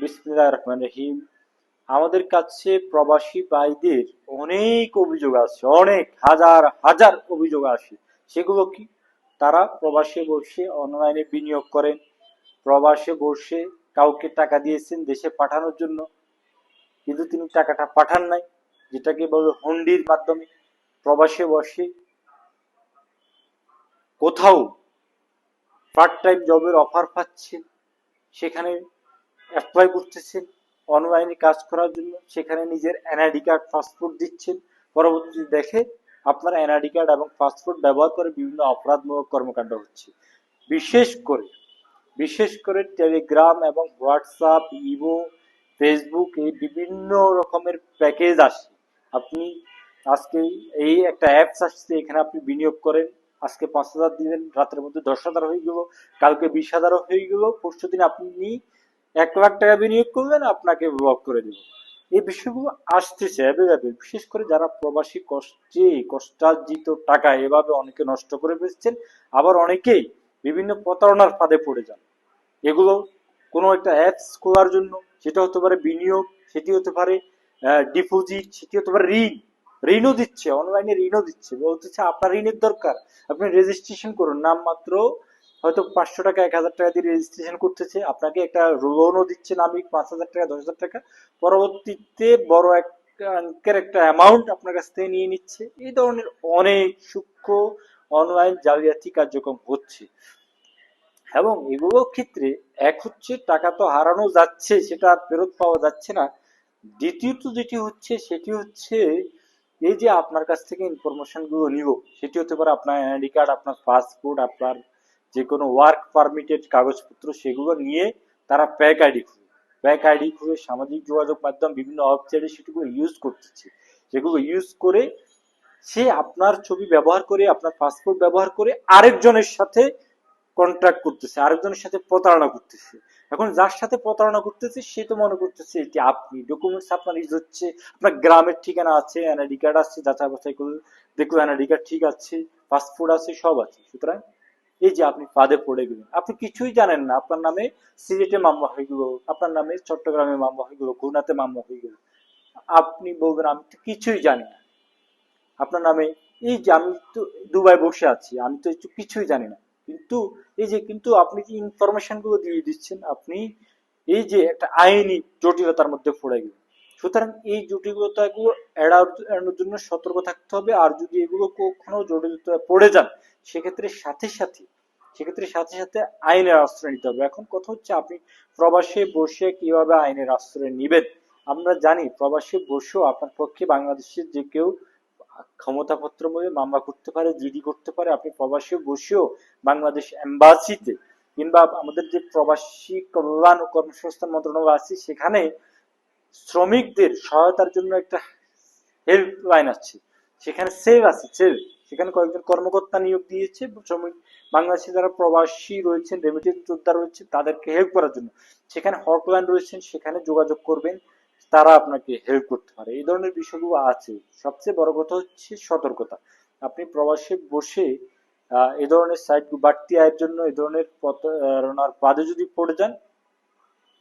রহিম। আমাদের কাছে প্রবাসী ভাইদের অনেক অভিযোগ আছে, অনেক হাজার হাজার অভিযোগ আসে সেগুলো কি? তারা প্রবাসে বসে অনলাইনে বিনিয়োগ করেন, প্রবাসে বসে কাউকে টাকা দিয়েছেন দেশে পাঠানোর জন্য, কিন্তু তিনি টাকাটা পাঠান নাই, যেটাকে বলে হুন্ডির মাধ্যমে। প্রবাসে বসে কোথাও পার্ট টাইম জবের অফার পাচ্ছেন সেখানে অ্যাপ্লাই করতেছেন অনলাইনে কাজ করার জন্য। সেখানে নিজের এনআইডি কার্ড পাসপোর্ট দিচ্ছেন। পরবর্তী দেখে, আপনার এনআইডি কার্ড এবং পাসপোর্ট ব্যবহার করে বিভিন্ন অপরাধমূলক কর্মকাণ্ড হচ্ছে। বিশেষ করে বিশেষ করে টেলিগ্রাম এবং হোয়াটসঅ্যাপ ইমো ফেসবুক এই বিভিন্ন রকমের প্যাকেজ আসে। আপনি আজকে এই একটা অ্যাপস আসছে, এখানে আপনি বিনিয়োগ করেন। আজকে পাঁচ হাজার দিলেন, রাতের মধ্যে দশ হাজার হয়ে গেল, কালকে বিশ হাজারও হয়ে গেল। পরশু দিন আপনি এক লাখ টাকা বিনিয়োগ করলেন আপনাকে ব্লক করে দেব। এই বিষয়গুলো আসতেছে অ্যাভেলেবেল বিশেষ করে যারা প্রবাসী কষ্টে, কষ্টার্জিত টাকা এভাবে অনেকে নষ্ট করে ফেলছেন, আবার অনেকেই বিভিন্ন প্রতারণার ফাঁদে পড়ে যান। এগুলো কোনো একটা অ্যাপস খোলার জন্য, সেটা হতে পারে বিনিয়োগ, সেটি হতে পারে ডিপোজিট সেটি হতে পারে ঋণ। ঋণও দিচ্ছে অনলাইনে ঋণও দিচ্ছে, বলতেছে আপনার ঋণের দরকার, আপনি রেজিস্ট্রেশন করুন নাম মাত্র হয়তো পাঁচশো টাকা, এক হাজার টাকা দিয়ে রেজিস্ট্রেশন করতেছে। আপনাকে একটা লোনও দিচ্ছে নামিক পাঁচ হাজার টাকা, দশ হাজার টাকা। পরবর্তীতে বড় এক অঙ্কের একটা অ্যামাউন্ট আপনার কাছ থেকে নিয়ে নিচ্ছে। এই ধরনের অনেক সূক্ষ্ম অনলাইন জালিয়াতি কার্যক্রম হচ্ছে। এবং এগুলো ক্ষেত্রে এক হচ্ছে টাকা তো হারানো যাচ্ছে, সেটা ফেরত পাওয়া যাচ্ছে না। দ্বিতীয়ত যেটি হচ্ছে, সেটি হচ্ছে এই যে আপনার কাছ থেকে ইনফরমেশনগুলো নিব, সেটি হতে পারে আপনার আইডি কার্ড আপনার পাসপোর্ট আপনার যে কোনো ওয়ার্ক পারমিটেড কাগজপত্র সেগুলো নিয়ে তারা প্যাক আইডি খুলে প্যাক আইডি খুলে সামাজিক যোগাযোগ মাধ্যম, বিভিন্ন ওয়েবসাইটে সেগুলো ইউজ করতেছে। যেগুলো ইউজ করে সে আপনার ছবি ব্যবহার করে, আপনার পাসপোর্ট ব্যবহার করে আরেকজনের সাথে কন্ট্রাক্ট করতেছে, আরেকজনের সাথে প্রতারণা করতেছে। এখন যার সাথে প্রতারণা করতেছে, সে তো মনে করতেছে এটি আপনি ডকুমেন্টস আপনার ইউজ হচ্ছে, আপনার গ্রামের ঠিকানা আছে এনআইডি কার্ড আছে যাচাই বাছাই করে দেখুন এনআইডি কার্ড ঠিক আছে পাসপোর্ট আছে, সব আছে। সুতরাং এই যে আপনি ফাঁদে পড়ে গেলেন। আপনি কিছুই জানেন না। আপনার নামে সিলেটে মামলা হয়ে গেল, আপনার নামে চট্টগ্রামে মামলা হয়ে গেল, খুলনাতে মামলা হয়ে গেল। আপনি বলবেন, আমি তো কিছুই জানি না। আপনার নামে, এই যে আমি তো দুবাই বসে আছি, আমি তো কিছুই জানি না। কিন্তু, এই যে, কিন্তু আপনি যে ইনফরমেশনগুলো দিয়ে দিচ্ছেন, আপনি এই যে একটা আইনি জটিলতার মধ্যে পড়ে গেলেন। সুতরাং এই জটিলতা জটিলতাগুলো এড়ানোর জন্য সতর্ক থাকতে হবে। আর যদি এগুলো কখনো জটিলতা পড়ে যান সেক্ষেত্রে সাথে সাথে, সেক্ষেত্রে সাথে সাথে আইনের আশ্রয় নিতে হবে। এখন কথা হচ্ছে আপনি প্রবাসে বসে কীভাবে আইনের আশ্রয় নিবেন? আমরা জানি প্রবাসে বসেও আপনার পক্ষে বাংলাদেশের যে কেউ ক্ষমতাপত্র বলে মামলা করতে পারে, জিডি করতে পারে, আপনি প্রবাসী বসেও বাংলাদেশ এম্বাসিতে কিংবা আমাদের যে প্রবাসী কল্যাণ ও কর্মসংস্থান মন্ত্রণালয় আছে, সেখানে শ্রমিকদের সহায়তার জন্য একটা হেল্পলাইন আছে। সেখানে সেভ আছে সেভ সেখানে কয়েকজন কর্মকর্তা নিয়োগ দিয়েছে। বাংলাদেশে যারা প্রবাসী রয়েছেন রেমিটেন্স যোদ্ধা রয়েছে, তাদেরকে হেল্প করার জন্য। সেখানে হটলাইন রয়েছেন, সেখানে যোগাযোগ করবেন, তারা আপনাকে হেল্প করতে পারে। এই ধরনের বিষয়গুলো আছে। সবচেয়ে বড় কথা হচ্ছে সতর্কতা। আপনি প্রবাসে বসে আহ এই ধরনের সাইট বাড়তি আয়ের জন্য এই ধরনের প্রতারণার বাদে যদি পড়ে যান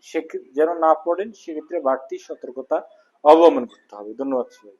সে যেন না পড়েন, সেক্ষেত্রে বাড়তি সতর্কতা অবলম্বন করতে হবে। ধন্যবাদ সবাই